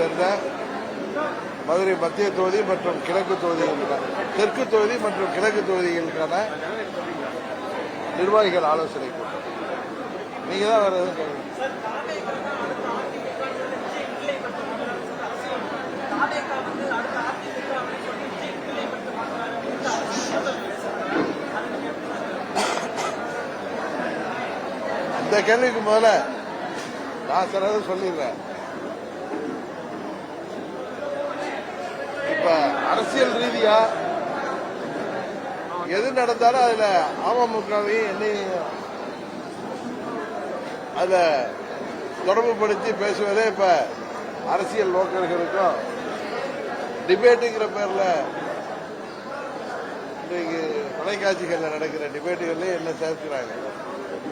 சேர்ந்த மதுரை மத்திய தொகுதி மற்றும் கிழக்கு தொகுதிகளுக்கான தெற்கு தொகுதி மற்றும் கிழக்கு தொகுதிகளுக்கான நிர்வாகிகள் ஆலோசனை கூட்டம். நீங்க தான் வேற எதுவும் இந்த கேள்விக்கு முதல்ல நான் சிலது சொல்லிடுறேன். இப்ப அரசியல் ரீதியா எது நடந்தாலும் அதுல அமமுகவையும் என்னையும் அத தொடர்புபடுத்தி பேசுவதே இப்ப அரசியல் நோக்கர்களுக்கும் டிபேட்டுங்கிற பேர்ல இன்றைக்கு தொலைக்காட்சிகளில் நடக்கிற டிபேட்டுகள்லயே என்ன சேர்க்கிறாங்க?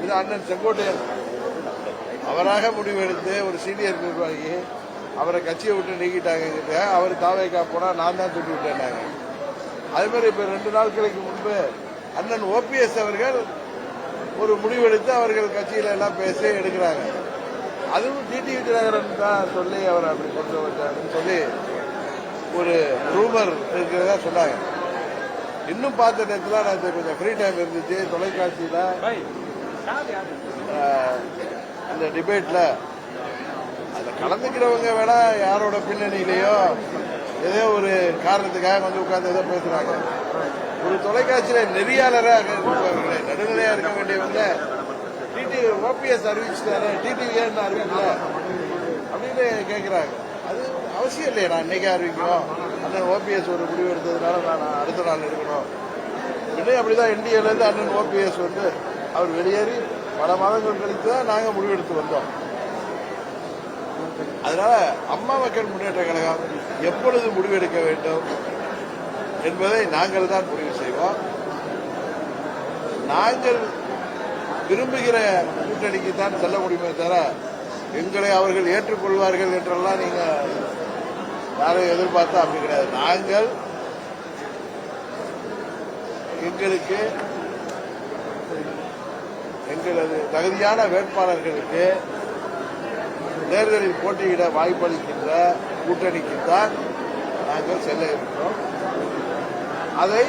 இது அண்ணன் செங்கோட்டையன். அவராக முடிவெடுத்து ஒரு சீனியர் நிர்வாகி அவரை கட்சியை விட்டு நீக்கிட்டாங்க அவர் தாவைக்கா போனா நான் தான் தூக்கி விட்டேன்னாங்க. அதே மாதிரி இப்ப ரெண்டு நாட்களுக்கு முன்பு அண்ணன் ஓபிஎஸ் அவர்கள் ஒரு முடிவெடுத்து அவர்கள் கட்சியில எல்லாம் பேசி எடுக்கிறாங்க. அதுவும் டிடிவி தினகரன் தான் சொல்லி அவர் அப்படி கொண்டு வந்தாருன்னு சொல்லி ஒரு ரூமர் இருக்கிறதா சொன்னாங்க. இன்னும் பார்த்த நேரத்தில் நான் கொஞ்சம் ஃப்ரீ டைம் இருந்துச்சு. தொலைக்காட்சியில அந்த டிபேட்ல அதுல கலந்துக்கிறவங்க வேணா யாரோட பின்னணியிலையோ ஏதோ ஒரு காரணத்துக்காக வந்து உட்கார்ந்து ஏதோ பேசுறாங்க. ஒரு தொலைக்காட்சியில நெறியாளராக இருப்பவர்களே நடுநிலையா இருக்க வேண்டியவங்க டிடி ஓபிஎஸ் அறிவிச்சுட்டாரு டிடிவி ஏன் அறிவிக்கல அப்படின்னு கேட்கிறாங்க அது அவசியம் இல்லையே நான் இன்னைக்கே அறிவிக்கணும் அண்ணன் ஓபிஎஸ் ஒரு முடிவு எடுத்ததுனால நான் அடுத்த நாள் எடுக்கணும். இன்னும் அப்படிதான் என்டிஏல அண்ணன் ஓபிஎஸ் வந்து அவர் வெளியேறி பல மாதங்கள் கழித்து தான் நாங்கள் முடிவெடுத்து வந்தோம். அதனால அம்மா மக்கள் முன்னேற்ற கழகம் எப்பொழுது முடிவெடுக்க வேண்டும் என்பதை நாங்கள் தான் முடிவு செய்வோம். நாங்கள் விரும்புகிற கூட்டணிக்கு தான் செல்ல முடியுமே தவிர எங்களை அவர்கள் ஏற்றுக்கொள்வார்கள் என்றெல்லாம் நீங்க யாரும் எதிர்பார்த்தா அப்படி கிடையாது. நாங்கள் எங்களுக்கு எங்களது தகுதியான வேட்பாளர்களுக்கு தேர்தலில் போட்டியிட வாய்ப்பளிக்கின்ற கூட்டணிக்கு தான் நாங்கள் செல்ல இருக்கிறோம். அதை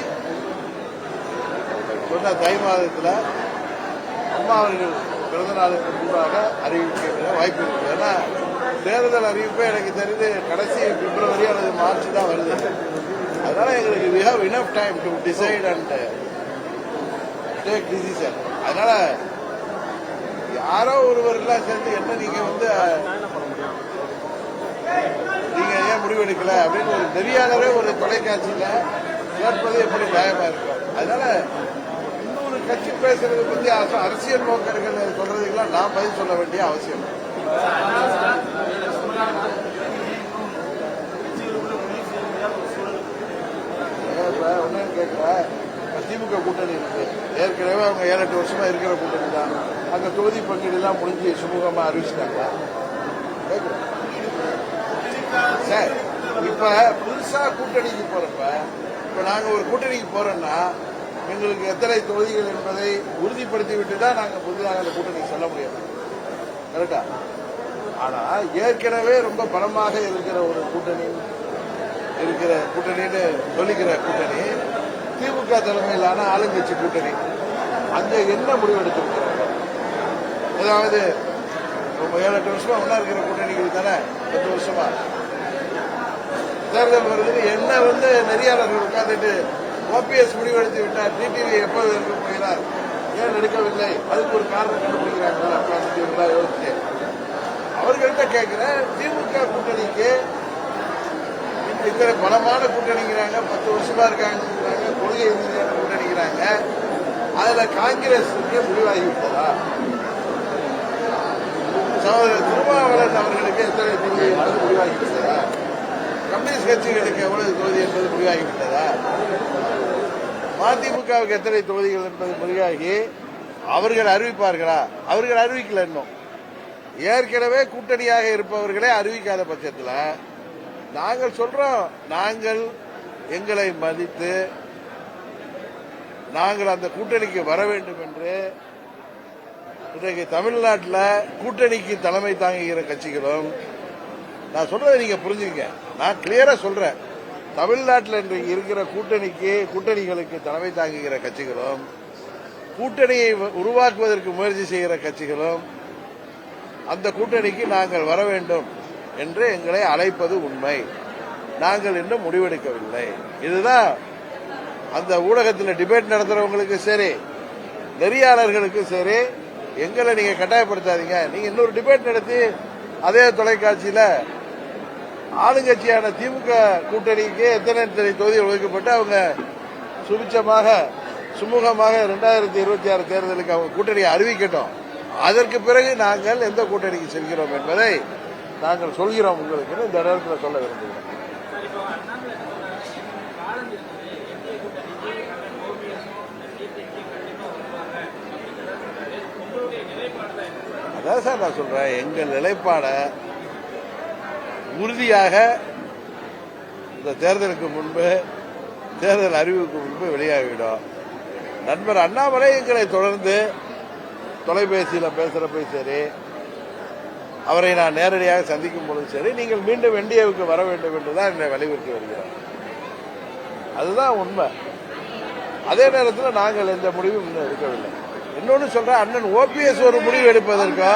சொன்ன தை மாதத்தில் அம்மா அவர்கள் பிறந்த நாளுக்கு முன்பாக அறிவிக்கிற வாய்ப்பு இருக்கு. ஏன்னா தேர்தல் அறிவிப்பு எனக்கு தெரிந்து கடைசி பிப்ரவரி அல்லது மார்ச் தான் வருது. அதனால எங்களுக்கு we have enough time to decide and take decision அதனால யாரோ ஒருவர் எல்லாம் சேர்ந்து என்ன நீங்க வந்து நீங்க ஏன் முடிவெடுக்கல அப்படின்னு ஒரு நெறியாளரே ஒரு தொலைக்காட்சியில கேட்பது எப்படி நியாயமா இருக்கும்? அதனால இன்னொரு கட்சி பேசுறதை பத்தி அரசியல் நோக்கர்கள் சொல்றதுக்கெல்லாம் நான் பதில் சொல்ல வேண்டிய அவசியம். ஒன்னு கேட்கிறேன் திமுக கூட்டணி இருக்கு ஏற்கனவே அவங்க ஏழு எட்டு வருஷமா இருக்கிற கூட்டணி தான். அங்க தொகுதி பங்கீடுலாம் முடிஞ்சு சுமூகமா அறிவிச்சிட்டாங்க சார் இப்ப புதுசா கூட்டணிக்கு போறப்ப இப்ப நாங்க ஒரு கூட்டணிக்கு போறோம்னா எங்களுக்கு எத்தனை தொகுதிகள் என்பதை உறுதிப்படுத்தி விட்டு தான் நாங்க புதிதாக அந்த கூட்டணிக்கு சொல்ல முடியும். கரெக்டா ஆனா ஏற்கனவே ரொம்ப பலமாக இருக்கிற ஒரு கூட்டணி இருக்கிற கூட்டணின்னு சொல்லிக்கிற கூட்டணி திமுக தலைமையிலான ஆளுங்கட்சி கூட்டணி. அங்கே என்ன முடிவெடுத்திருக்கிறாங்க அதாவது ரொம்ப ஏழு எட்டு வருஷமா ஒன்னா இருக்கிற கூட்டணிகள் தானே? பத்து வருஷமா. தேர்தல் வருது என்ன வந்து நெறியாளர்கள் உட்கார்ந்துட்டு ஓபிஎஸ் முடிவெடுத்து விட்டார் டிடிவி எப்போது எடுக்க போகிறார் ஏன் எடுக்கவில்லை அதுக்கு ஒரு காரணம் கண்டுபிடிக்கிறாங்களா? உட்கார்ந்துட்டீங்களா யோசிச்சு அவர்கள்ட்ட கேட்கிறேன் திமுக கூட்டணிக்கு இத்தனை பலமான கூட்டணிங்கிறாங்க பத்து வருஷமா இருக்காங்கிறாங்க கொள்கை ரீதியான கூட்டணிங்கிறாங்க. அதுல காங்கிரஸ் முடிவாகி விட்டதா சகோதரர் திருமாவளவன் அவர்களுக்கு எத்தனை தொகுதி என்பது முடிவாகி விட்டதா? கம்யூனிஸ்ட் கட்சிகளுக்கு எவ்வளவு தொகுதி என்பது முடிவாகி விட்டதா? மதிமுகவுக்கு எத்தனை தொகுதிகள் என்பது முடிவாகி அவர்கள் அறிவிப்பார்களா? அவர்கள் அறிவிக்கல இன்னும். ஏற்கனவே கூட்டணியாக இருப்பவர்களே அறிவிக்காத பட்சத்தில் நாங்கள் சொல்றோம் நாங்கள் எங்களை மதித்து நாங்கள் அந்த கூட்டணிக்கு வர வேண்டும் என்று இன்றைக்கு தமிழ்நாட்டில் கூட்டணிக்கு தலைமை தாங்குகிற கட்சிகளும் நான் சொல்றதை நீங்க புரிஞ்சுங்க நான் கிளியரா சொல்றேன். தமிழ்நாட்டில் இன்றைக்கு இருக்கிற கூட்டணிக்கு கூட்டணிகளுக்கு தலைமை தாங்குகிற கட்சிகளும் கூட்டணியை உருவாக்குவதற்கு முயற்சி செய்கிற கட்சிகளும் அந்த கூட்டணிக்கு நாங்கள் வர வேண்டும். என்று எங்களை அழைப்பது உண்மை. நாங்கள் இன்னும் முடிவெடுக்கவில்லை. இதுதான் அந்த ஊடகத்தில் டிபேட் நடத்துறவங்களுக்கு சரி நெறியாளர்களுக்கு சரி எங்களை நீங்க கட்டாயப்படுத்தாதீங்க. நீங்க இன்னொரு டிபேட் நடத்தி அதே தொலைக்காட்சியில ஆளுங்கட்சியான திமுக கூட்டணிக்கு எத்தனை எத்தனை தொகுதிகள் ஒதுக்கப்பட்டு அவங்க சுபிச்சமாக சுமூகமாக இரண்டாயிரத்தி இருபத்தி ஆறு தேர்தலுக்கு அவங்க கூட்டணியை அறிவிக்கட்டும். அதற்கு பிறகு நாங்கள் எந்த கூட்டணிக்கு செல்கிறோம் என்பதை நாங்கள் சொல்கிறோம் உங்களுக்கு இந்த நேரத்தில் சொல்ல விரும்புகிறோம் அதான் சார் நான் சொல்றேன் எங்கள் நிலைப்பாடை உறுதியாக இந்த தேர்தலுக்கு முன்பு தேர்தல் அறிவுக்கு முன்பு வெளியாகிவிடும். நண்பர் அண்ணாமலை எங்களை தொடர்ந்து தொலைபேசியில் பேசுகிறப்ப சரி அவரை நான் நேரடியாக சந்திக்கும் பொழுது சரி நீங்கள் மீண்டும் என்டிஏவுக்கு வர வேண்டும் என்றுதான் என்னை வலியுறுத்தி வருகிறார். அதுதான் உண்மை. அதே நேரத்தில் நாங்கள் எந்த முடிவும் இன்னும் எடுக்கவில்லை. இன்னொன்று சொல்றேன் அண்ணன் ஓபிஎஸ் ஒரு முடிவு எடுப்பதற்கோ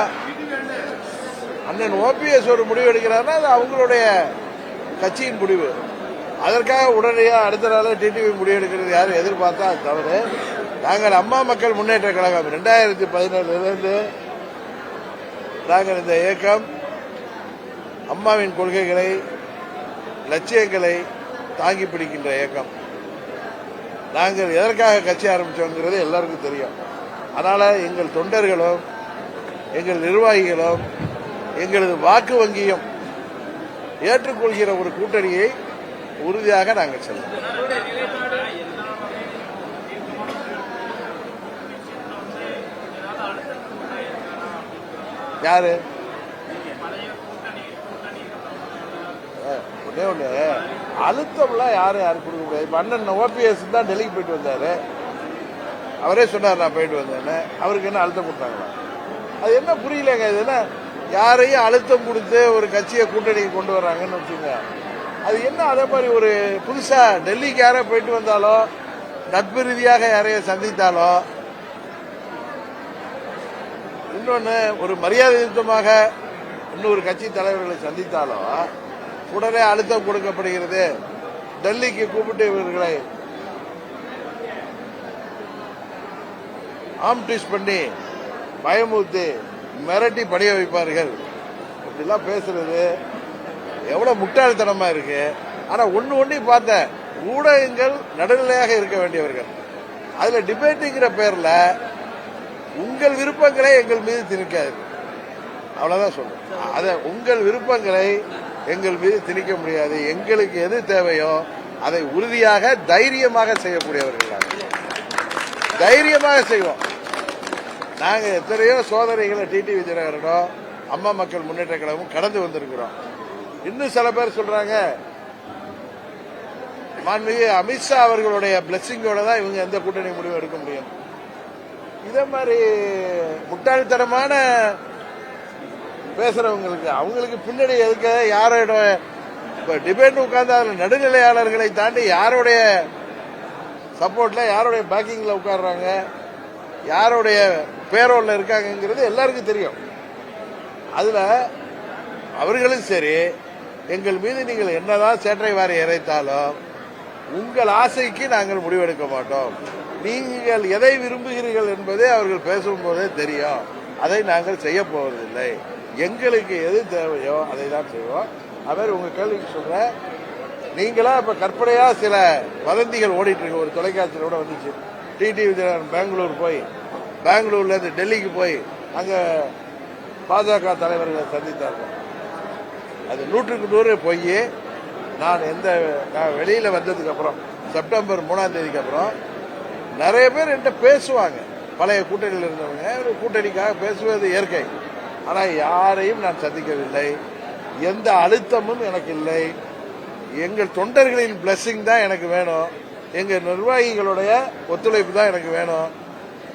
அண்ணன் ஓபிஎஸ் ஒரு முடிவு எடுக்கிறாருன்னா அது அவங்களுடைய கட்சியின் முடிவு. அதற்காக உடனடியாக அடுத்த நாள் டிடிவி முடிவு எடுக்கிறது யாரும் எதிர்பார்த்தா அது தவறு. நாங்கள் அம்மா மக்கள் முன்னேற்ற கழகம் ரெண்டாயிரத்தி பதினேழுலேருந்து நாங்கள் இந்த இயக்கம் அம்மாவின் கொள்கைகளை லட்சியங்களை தாங்கி பிடிக்கின்ற இயக்கம். நாங்கள் எதற்காக கட்சி ஆரம்பித்தோங்கிறது எல்லாருக்கும் தெரியும். அதனால் எங்கள் தொண்டர்களும் எங்கள் நிர்வாகிகளும் எங்களது வாக்கு வங்கியும் ஏற்றுக்கொள்கிற ஒரு கூட்டணியை உறுதியாக நாங்கள் செல்வோம். யாரு? அஹ், ஒண்ணே ஒண்ணு. அழுத்தம்லாம் யாரும் யாரும் கொடுக்க முடியாது. இப்ப அண்ணன் ஓபிஎஸ் தான் டெல்லிக்கு போயிட்டு வந்தாரு. அவரே சொன்னார் நான் போயிட்டு வந்தேன்னு. அவருக்கு என்ன அழுத்தம் கொடுத்தாங்களா? அது என்ன புரியலங்க. இது என்ன யாரையும் அழுத்தம் கொடுத்து ஒரு கட்சியை கூட்டணிக்கு கொண்டு வர்றாங்கன்னு வச்சுங்க அது என்ன அதே மாதிரி ஒரு புதுசா டெல்லிக்கு யாரோ போயிட்டு வந்தாலோ நட்பு ரீதியாக யாரையும் சந்தித்தாலோ இன்னொன்று ஒரு மரியாதை யுத்தமாக இன்னொரு கட்சி தலைவர்களை சந்தித்தாலும் உடனே அழுத்தம் கொடுக்கப்படுகிறது. டெல்லிக்கு கூப்பிட்டு இவர்களை ஆம் ட்விஸ்ட் பண்ணி பயமுறுத்தி மிரட்டி பணிய வைப்பார்கள். இப்படிலாம் பேசுறது எவ்வளவு முட்டாள்தனமா இருக்கு. ஆனா ஒன்று ஒண்ணு பார்த்தேன் ஊடகங்கள் நடுநிலையாக இருக்க வேண்டியவர்கள். அதுல டிபேட்டுங்கிற பேர்ல உங்கள் விருப்பங்களை எங்கள் மீது திணிக்காது அவ்வளவுதான் சொல்றேன். அதை உங்கள் விருப்பங்களை எங்கள் மீது திணிக்க முடியாது. எங்களுக்கு எது தேவையோ அதை உறுதியாக தைரியமாக செய்யக்கூடியவர்கள் தைரியமாக செய்வோம். நாங்க எத்தனையோ சோதனைகளை டிடி விஜயநகரனோ அம்மா மக்கள் முன்னேற்ற கழகமும் கடந்து வந்திருக்கிறோம். இன்னும் சில பேர் சொல்றாங்க மாண்புமிகு அமித்ஷா அவர்களுடைய பிளெஸிங்கோட தான் இவங்க எந்த கூட்டணி முடிவு எடுக்க முடியும். இதே மாதிரி முட்டாள்தனமான பேசுறவங்களுக்கு அவங்களுக்கு பின்னாடி எதுக்க யாரோட இப்ப டிபேட் உட்கார்ந்து அதில் நடுநிலையாளர்களை தாண்டி யாருடைய சப்போர்ட்ல யாருடைய பேக்கிங்ல உட்கார்றாங்க யாருடைய பேரோல்ல இருக்காங்கங்கிறது எல்லாருக்கும் தெரியும். அதுல அவர்களும் சரி எங்கள் மீது நீங்கள் என்னதான் சேற்றை வாரி இறைத்தாலும் உங்கள் ஆசைக்கு நாங்கள் முடிவெடுக்க மாட்டோம். நீங்கள் எதை விரும்புகிறீர்கள் என்பதே அவர்கள் பேசும்போதே தெரியும். அதை நாங்கள் செய்ய போவதில்லை. எங்களுக்கு எது தேவையோ அதை தான் செய்வோம். அவர் உங்க கேள்விக்கு சொல்கிறேன் நீங்களா இப்ப கற்பனையா சில வதந்திகள் ஓடிட்டு இருக்கு ஒரு தொலைக்காட்சியில் கூட வந்துச்சு. டிடிவி விஜயன் பெங்களூர் போய் பெங்களூர்ல இருந்து டெல்லிக்கு போய் அங்க பாஜக தலைவர்களை சந்தித்தார்கள் அது நூற்றுக்கு நூறு போய் நான் எந்த நான் வெளியில வந்ததுக்கு அப்புறம் செப்டம்பர் மூணாம் தேதிக்கு அப்புறம் நிறைய பேர் என்கிட்ட பேசுவாங்க. பழைய கூட்டணியில் இருந்தவங்க. ஒரு கூட்டணிக்காக பேசுவது இயற்கை. ஆனால் யாரையும் நான் சந்திக்கவில்லை. எந்த அழுத்தமும் எனக்கு இல்லை. எங்கள் தொண்டர்களின் பிளஸ்ஸிங் தான் எனக்கு வேணும். எங்கள் நிர்வாகிகளுடைய ஒத்துழைப்பு தான் எனக்கு வேணும்.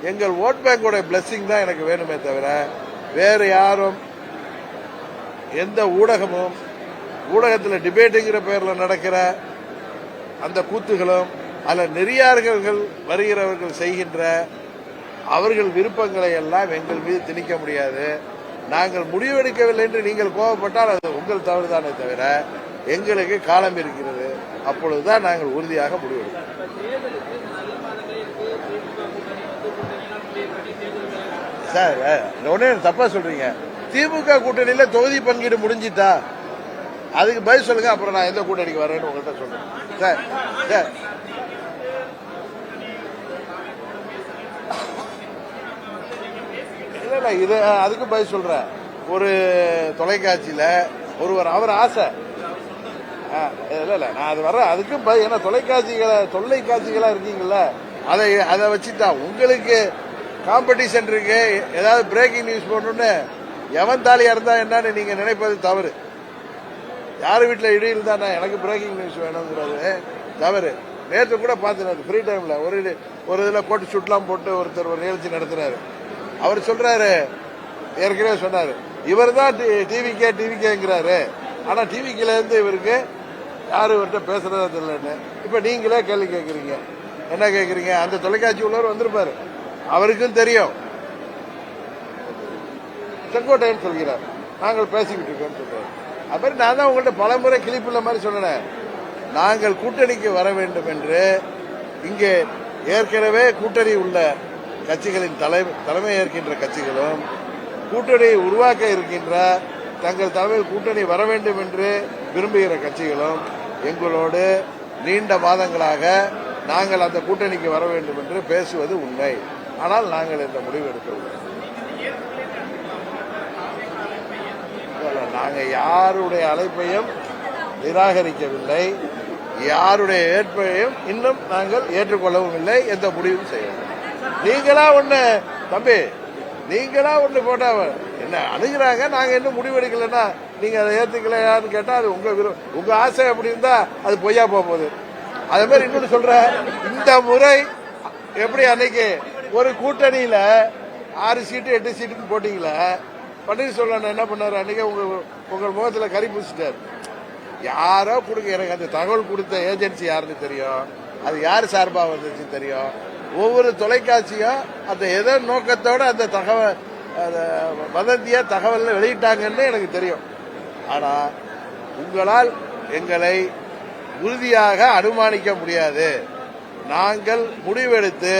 எங்கள் ஓட் பேங்கோட பிளஸ்ஸிங் தான் எனக்கு வேணுமே தவிர வேறு யாரும் எந்த ஊடகமும் ஊடகத்தில் டிபேட்டுங்கிற பேரில் நடக்கிற அந்த கூத்துகளும் அதில் நெறியார்கள் வருகிறவர்கள் செய்கின்ற அவர்கள் விருப்பங்களை எல்லாம் எங்கள் மீது திணிக்க முடியாது. நாங்கள் முடிவெடுக்கவில்லை என்று நீங்கள் கோபப்பட்டால் அது உங்கள் தவறுதானே தவிர எங்களுக்கு காலம் இருக்கிறது. அப்பொழுதுதான் நாங்கள் உறுதியாக முடிவெடுக்கிறோம் சார் ஒன்னே தப்பா சொல்றீங்க. திமுக கூட்டணியில தொகுதி பங்கீடு முடிஞ்சிட்டா அதுக்கு பதில் சொல்லுங்க அப்புறம் நான் எந்த கூட்டணிக்கு வரேன்னு உங்கள்கிட்ட சொல்றேன். சார் சார் இல்லை இது அதுக்கு பதில் சொல்றேன். ஒரு தொலைக்காட்சியில் ஒருவர் அவர் ஆசை. ஆ, இல்லை நான் அது வர்றேன். அதுக்கும் பதில் ஏன்னா தொலைக்காட்சிகளை தொல்லைக்காட்சிகளாக இருக்கீங்கள அதை அதை வச்சுதான் உங்களுக்கு காம்படிஷன் இருக்கு. ஏதாவது பிரேக்கிங் நியூஸ் போடணும்னு எவன் தாலியா இருந்தா என்னன்னு நீங்க நினைப்பது தவறு. யார் வீட்டில் இடி இருந்தா எனக்கு பிரேக்கிங் நியூஸ் வேணுங்கிறது தவறு. நேற்று கூட பார்த்துனாரு ஃப்ரீ டைம்ல ஒரு இது- ஒரு இதில் போட்டு சுட்லாம் போட்டு ஒருத்தர் ஒரு நிகழ்ச்சி நடத்துனாரு அவர் சொல்றாரு ஏற்கனவே சொன்னாரு. இவர் தான் டிவிக்கே டிவிக்கேங்கிறாரு ஆனா டிவிக்கில இருந்து இவருக்கு யாரும் இவர்கிட்ட பேசுறதா தெரியலன்னு. இப்ப நீங்களே கேள்வி கேட்குறீங்க என்ன கேட்குறீங்க அந்த தொலைக்காட்சி உள்ளவர் வந்திருப்பாரு. அவருக்கும் தெரியும். செங்கோட்டையன் சொல்கிறார். நாங்கள் பேசிக்கிட்டு இருக்கோம்னு சொல்றாரு. அது மாதிரி நான் தான் உங்கள்கிட்ட பலமுறை கிளிப்புள்ள மாதிரி சொன்னேன். நாங்கள் கூட்டணிக்கு வர வேண்டும் என்று இங்கே ஏற்கனவே கூட்டணி உள்ள கட்சிகளின் தலை தலைமை ஏற்கின்ற கட்சிகளும் கூட்டணியை உருவாக்க இருக்கின்ற தங்கள் தலைமையில் கூட்டணி வர வேண்டும் என்று விரும்புகிற கட்சிகளும் எங்களோடு நீண்ட மாதங்களாக நாங்கள் அந்த கூட்டணிக்கு வர வேண்டும் என்று பேசுவது உண்மை. ஆனால் நாங்கள் இந்த முடிவு எடுக்கவில்லை. நாங்கள் யாருடைய அழைப்பையும் நிராகரிக்கவில்லை. யாருடைய ஏற்பையும் இன்னும் நாங்கள் ஏற்றுக்கொள்ளவும் இல்லை. எந்த முடிவும் செய்யவில்லை. நீங்களா ஒண்ணு தம்பி நீங்களா ஒண்ணு போட்டா என்ன அணுகிறாங்க? நாங்க இன்னும் முடிவெடுக்கலைன்னா நீங்க அதை ஏத்துக்கலையான்னு கேட்டா அது உங்க விரு- உங்க ஆசை அப்படி இருந்தா அது பொய்யா போக போகுது. அதே மாதிரி இன்னொன்னு சொல்ற இந்த முறை எப்படி அன்னைக்கு ஒரு கூட்டணியில ஆறு சீட்டு எட்டு சீட்டுன்னு போட்டீங்களா பன்னீர்செல்வம் என்ன பண்ணாரு? அன்னைக்கு உங்க உங்கள் முகத்துல கறி பூசிட்டாரு. யாரோ கொடுக்க எனக்கு அந்த தகவல் கொடுத்த ஏஜென்சி யாருன்னு தெரியும். அது யார் சார்பாக வந்துச்சு தெரியும். ஒவ்வொரு தொலைக்காட்சியும் அந்த எதோ நோக்கத்தோட அந்த தகவல் அந்த வதந்தியா தகவல் வெளியிட்டாங்கன்னு எனக்கு தெரியும். ஆனா உங்களால் எங்களை உறுதியாக அனுமானிக்க முடியாது. நாங்கள் முடிவெடுத்து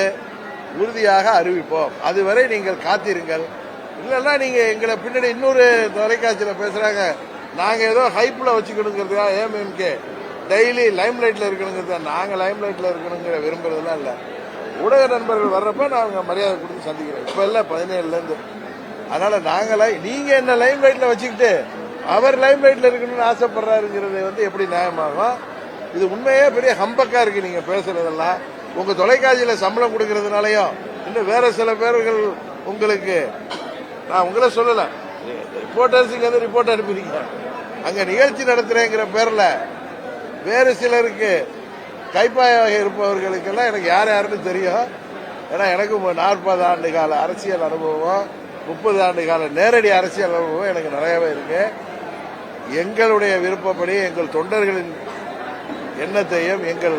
உறுதியாக அறிவிப்போம். அதுவரை நீங்கள் காத்திருங்கள். இல்லைன்னா நீங்க எங்களை பின்னாடி இன்னொரு தொலைக்காட்சியில் பேசுறாங்க. நாங்க ஏதோ ஹைப்ல வச்சுக்கணுங்கிறதுக்காக ஏஎம்எம்கே. டெய்லி லைம் லைட்ல இருக்கணுங்கிறது? நாங்க லைம் லைட்ல இருக்கணுங்கிற விரும்புறதுலாம் இல்லை. ஊடக நண்பர்கள் வர்றப்ப அவங்க மரியாதை கொடுத்து சந்திக்கிறோம் இப்ப இல்லை பதினேழுலேருந்து அதனால் அதனால நாங்கள நீங்க என்ன லைம் லைட்ல வச்சுக்கிட்டு அவர் லைம் லைட்ல இருக்கணும்னு ஆசைப்படுறாருங்கிறது வந்து எப்படி நியாயமாகும்? இது உண்மையே பெரிய ஹம்பக்கா இருக்கு நீங்க பேசுறதெல்லாம். உங்க தொலைக்காட்சியில சம்பளம் கொடுக்கறதுனாலயும் இன்னும் வேற சில பேர்கள் உங்களுக்கு நான் உங்களை சொல்லல. ரிப்போர்ட்டர்ஸுக்கு வந்து ரிப்போர்ட் அனுப்பிடுங்க அங்க நிகழ்ச்சி நடத்துறேங்கிற பேர்ல வேறு சிலருக்கு கைப்பாயாக இருப்பவர்களுக்கெல்லாம் எனக்கு யார் யாருன்னு தெரியும். ஏன்னா எனக்கு நாற்பது ஆண்டு கால அரசியல் அனுபவம் முப்பது ஆண்டு கால நேரடி அரசியல் அனுபவம் எனக்கு நிறையவே இருக்கு. எங்களுடைய விருப்பப்படி எங்கள் தொண்டர்களின் எண்ணத்தையும் எங்கள்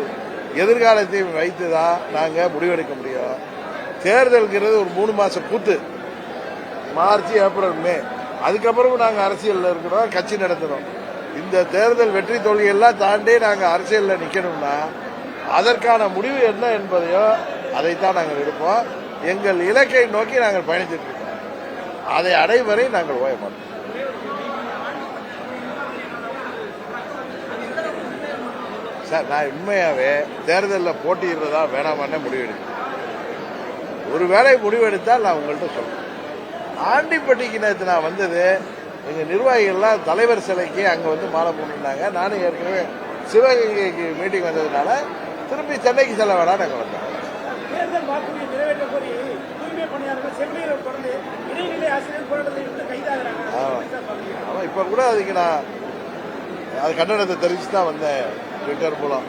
எதிர்காலத்தையும் வைத்து தான் நாங்கள் முடிவெடுக்க முடியும். தேர்தல்ங்கிறது ஒரு மூணு மாசம் கூத்து. March April May. அதுக்கப்புறமும் நாங்கள் அரசியலில் இருக்கிறோம் கட்சி நடத்துகிறோம் இந்த தேர்தல் வெற்றி தோல்வியெல்லாம் தாண்டி நாங்கள் அரசியலில் நிற்கணும்னா அதற்கான முடிவு என்ன என்பதையோ அதைத்தான் நாங்கள் எடுப்போம். எங்கள் இலக்கை நோக்கி நாங்கள் பயணித்துட்டு இருக்கோம். அதை அடைவரை நாங்கள் ஓய மாட்டோம். சார் நான் உண்மையாகவே தேர்தலில் போட்டியிடுறதா வேணாமான்னு முடிவெடுத்தேன் ஒருவேளை முடிவெடுத்தால் நான் உங்கள்கிட்ட சொல்றேன். ஆண்டிப்பட்டிக்கு நேற்று நான் வந்தது எங்க நிர்வாகிகள்லாம் தலைவர் சிலைக்கு அங்க வந்து மாலை போட்டுருந்தாங்க. நானும் ஏற்கனவே சிவகங்கைக்கு மீட்டிங் வந்ததுனால திருப்பி சென்னைக்கு செல்ல வேணாம் நாங்கள் வந்தோம் தேர்தல் வாக்குறுதியை நிறைவேற்ற கோரி தூய்மை பணியாளர்கள் செவிலியர் தொடர்ந்து இடைநிலை ஆசிரியர் போராட்டத்தில் இருந்து கைதாகிறாங்க. ஆமா. ஆமா இப்ப கூட அதுக்கு நான் அது கண்டனத்தை தெரிவித்து தான் வந்தேன் ட்விட்டர் மூலம்.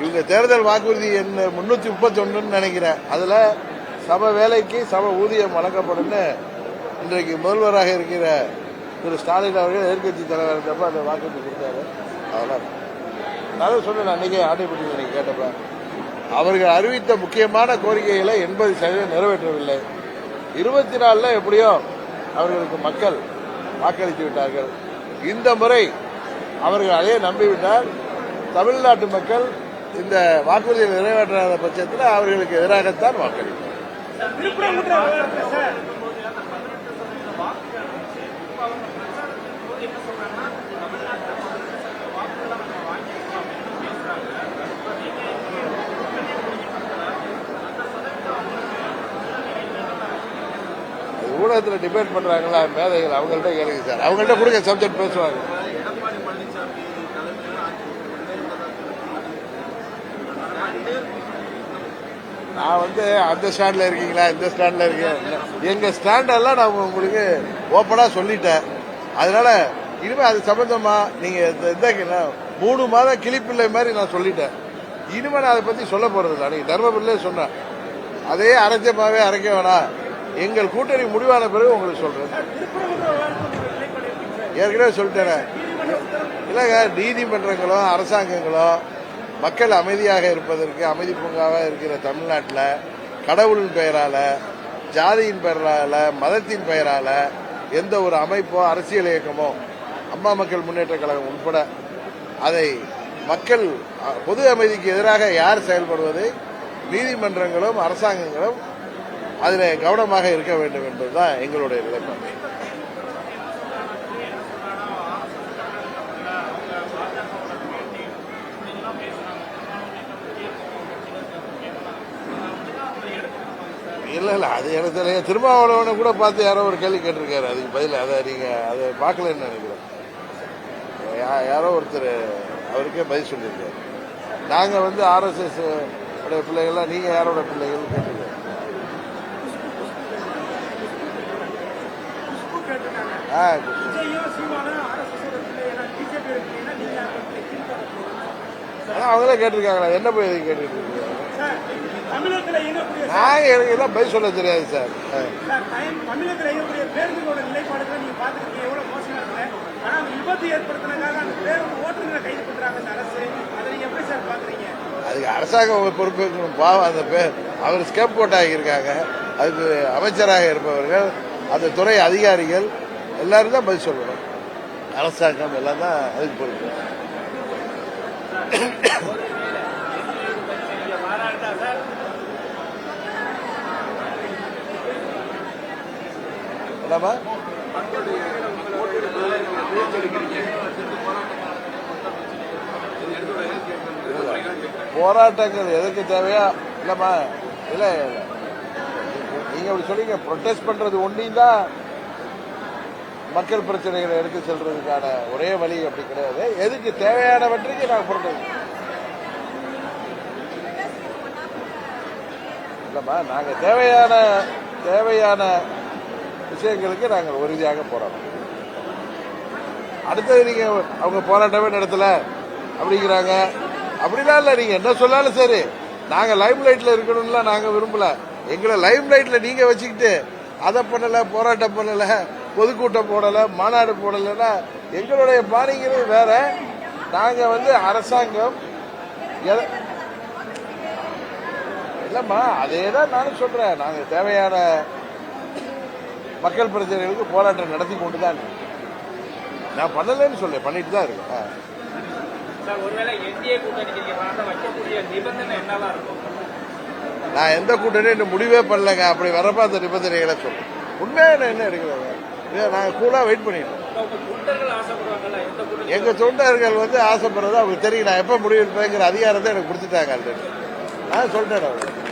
இவங்க தேர்தல் வாக்குறுதி என்ன முன்னூத்தி முப்பத்தி ஒண்ணுன்னு நினைக்கிறேன். அதுல சம வேலைக்கு சம ஊதியம் வழங்கப்படும்னு இன்றைக்கு முதல்வராக இருக்கிற திரு ஸ்டாலின் அவர்கள் எதிர்கட்சி தலைவர் இருந்தப்ப அந்த வாக்குறுதி கொடுத்தாரு. அதெல்லாம் நான் சொன்னேன் அன்னைக்கே ஆட்டைப்பட்டி நீங்க கேட்டப்ப. அவர்கள் அறிவித்த முக்கியமான கோரிக்கைகளை எண்பது சதவீதம் நிறைவேற்றவில்லை. இருபத்தி நாலுல எப்படியோ அவர்களுக்கு மக்கள் வாக்களித்து விட்டார்கள். இந்த முறை அவர்கள் அதே நம்பிவிட்டால் தமிழ்நாட்டு மக்கள் இந்த வாக்குறுதியை நிறைவேற்றாத பட்சத்தில் அவர்களுக்கு எதிராகத்தான் வாக்களிப்பார் விழுப்புரம் குற்ற விவகாரத்துல சார் அது ஊடகத்தில் டிபேட் பண்றாங்களா? மேதைகள் அவங்கள்ட்ட கேளுங்க சார். அவங்கள்ட்ட கொடுங்க சப்ஜெக்ட் பேசுவாங்க. நான் வந்து அந்த ஸ்டாண்ட்ல இருக்கீங்களா? இந்த ஸ்டாண்ட்ல இருக்கேன் எங்க ஸ்டாண்டெல்லாம் நான் உங்களுக்கு ஓப்பனா சொல்லிட்டேன். அதனால இனிமே அது சம்பந்தமா நீங்க இந்த- மூணு மாதம் கிளிப்பிள்ளை மாதிரி நான் சொல்லிட்டேன். இனிமே நான் அதை பத்தி சொல்ல போறது இல்லை நீங்க தர்மபுரியிலே சொன்னேன். அதே அரைச்சமாவே அரைக்க வேணாம். எங்கள் கூட்டணி முடிவான பிறகு உங்களுக்கு சொல்றேன். ஏற்கனவே சொல்லிட்டேன். இல்லைங்க நீதிமன்றங்களும் அரசாங்கங்களும் மக்கள் அமைதியாக இருப்பதற்கு அமைதி பூங்காவாக இருக்கிற தமிழ்நாட்டில் கடவுளின் பெயரால ஜாதியின் பெயரால மதத்தின் பெயரால எந்த ஒரு அமைப்போ அரசியல் இயக்கமோ அம்மா மக்கள் முன்னேற்ற கழகம் உட்பட அதை மக்கள் பொது அமைதிக்கு எதிராக யார் செயல்படுவதை? நீதிமன்றங்களும் அரசாங்கங்களும் அதில் கவனமாக இருக்க வேண்டும் என்பதுதான் எங்களுடைய நிலைப்பாடு இல்லை இல்லை அது எனக்கு தெரியல திருமாவளவனை கூட பார்த்து யாரோ ஒரு கேள்வி கேட்டிருக்காரு. அதுக்கு பதில் அதை நீங்க அதை பார்க்கலன்னு நினைக்கிறேன். யாரோ ஒருத்தர் அவருக்கே பதில் சொல்லியிருக்காரு. நாங்கள் வந்து ஆர்எஸ்எஸ் உடைய பிள்ளைகள்லாம் நீங்கள் யாரோட பிள்ளைகள் குஷ்பு கேட்டிருக்காங்க ஆ, விஜயும் சீமானும் ஆர்எஸ்எஸ் பிள்ளைகளா பிஜேபி பிள்ளைகளா நீங்க யார் பிள்ளை? திமுக பிள்ளை. அதான் அவங்களே கேட்டிருக்காங்களா? என்ன போய் எதுக்கு கேட்டுட்டு எனக்கு எல்லாம் பதில் சொல்ல தெரியாது சார். அதுக்கு அரசாங்கம் ஒரு பொறுப்பு இருக்கணும். பாவம் அந்த பேர் அவர் ஸ்கேப் கோட் ஆகியிருக்காங்க அதுக்கு அமைச்சராக இருப்பவர்கள் அந்த துறை அதிகாரிகள் எல்லாரும் தான் பதில் சொல்லணும். அரசாங்கம் எல்லாம் தான் அதுக்கு பொறுப்பு என்னம்மா? போராட்டங்கள் எதற்கு தேவையா? இல்லம்மா இல்லை. நீங்கள் நீங்க அப்படி சொல்லிங்க ப்ரொட்டஸ்ட் பண்றது ஒன்றையும் தான் மக்கள் பிரச்சனைகளை எடுத்து செல்றதுக்கான ஒரே வழி அப்படி கிடையாது. எதுக்கு தேவையானவற்றுக்கு நாங்கள் ப்ரொடெஸ்ட் இல்லம்மா நாங்க தேவையான தேவையான விஷயங்களுக்கு நாங்கள் உறுதியாக போராடுறோம் அடுத்தது நீங்க அவங்க போராட்டமே நடத்தல அப்படிங்கிறாங்க. அப்படிலாம் இல்ல நீங்க என்ன சொன்னாலும் சரி. நாங்க லைம் லைட்ல இருக்கணும்லாம் நாங்க விரும்பல. எங்களை லைம் லைட்ல நீங்க வச்சுக்கிட்டு அதை பண்ணல போராட்டம் பண்ணல பொதுக்கூட்டம் போடல மாநாடு போடலைன்னா எங்களுடைய பாணிங்கிறது வேற. நாங்க வந்து அரசாங்கம் எத- இல்லம்மா அதே தான் நானும் சொல்றேன். நாங்க தேவையான மக்கள் பிரச்சனைகளுக்கு போராட்டம் நடத்தி கொண்டு தான் நான் பண்ணலைன்னு சொல்ல பண்ணிட்டு தான் இருக்கேன். ஒருவேளை என்டிஏ வைக்கக்கூடிய நிபந்தனை என்னவா இருக்கும்? நான் எந்த கூட்டணியும் இன்னும் முடிவே பண்ணலங்க. அப்படி வரப்ப அந்த நிபந்தனைகளை சொல்றேன் உண்மையான என்ன எடுக்கிறாங்க இதை நாங்கள் கூலாக வெயிட் பண்ணிட்டோம் எங்க தொண்டர்கள் வந்து ஆசைப்படுறது அவங்க தெரியும் நான் எப்போ முடிவு எடுப்பேங்கிற அதிகாரத்தை எனக்கு கொடுத்துட்டாங்க ஆல்ரெடி நான் சொல்லிட்டேன் அவங்க